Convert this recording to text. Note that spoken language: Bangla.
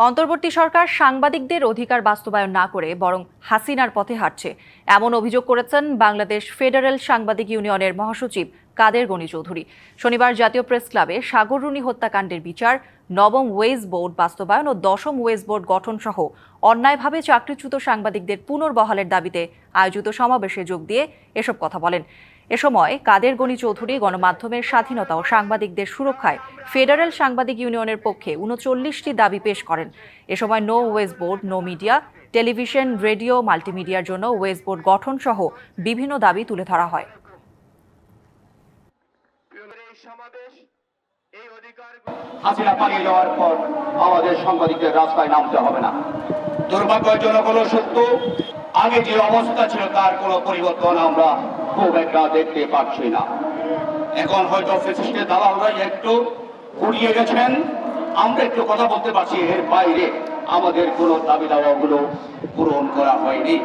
অন্তর্বর্তী সরকার সাংবাদিকদের অধিকার বাস্তবায়ন না করে বরং হাসিনার পথে হাঁটছে। এমন অভিযোগ করেছেন বাংলাদেশ ফেডারেল সাংবাদিক ইউনিয়নের মহাসচিব কাদের গনি চৌধুরী? শনিবার জাতীয় প্রেস ক্লাবে সাগররুনি হত্যাকাণ্ডের বিচার, নবম ওয়েজ বোর্ড বাস্তবায়ন ও দশম ওয়েজ বোর্ড গঠন সহ অন্যায়ভাবে চাকরিচ্যুত সাংবাদিকদের পুনর্বহালের দাবিতে আয়োজিত সমাবেশে যোগ দিয়ে এসব কথা বলেন। এ সময় কাদের গনি চৌধুরী গণমাধ্যমের স্বাধীনতা ও সাংবাদিকদের সুরক্ষায় ফেডারেল সাংবাদিক ইউনিয়নের পক্ষে উনচল্লিশটি দাবি পেশ করেন। এ সময় no wage board, no media, television, radio, মাল্টিমিডিয়ার জন্য ওয়েজ বোর্ড গঠন সহ বিভিন্ন দাবি তুলে ধরা হয় এই সমাবেশ এই অধিকার হাসিনা পালিয়ে যাওয়ার পর আমাদের সাংবাদিকদের রাস্তায় নামতে হবে না। দুর্ভাগ্যজনক হলো সত্য, আগে যে অবস্থা ছিল তার কোনো পরিবর্তন আমরা খুব একটা দেখতে পাচ্ছি না। এখন হয়তো ফেসিস্টের দালালরা একটু কুড়িয়ে গেছেন। আমরা একটু কথা বলতে পারছি, এর বাইরে আমাদের কোনো দাবি দাওয়াগুলো পূরণ করা হয়নি।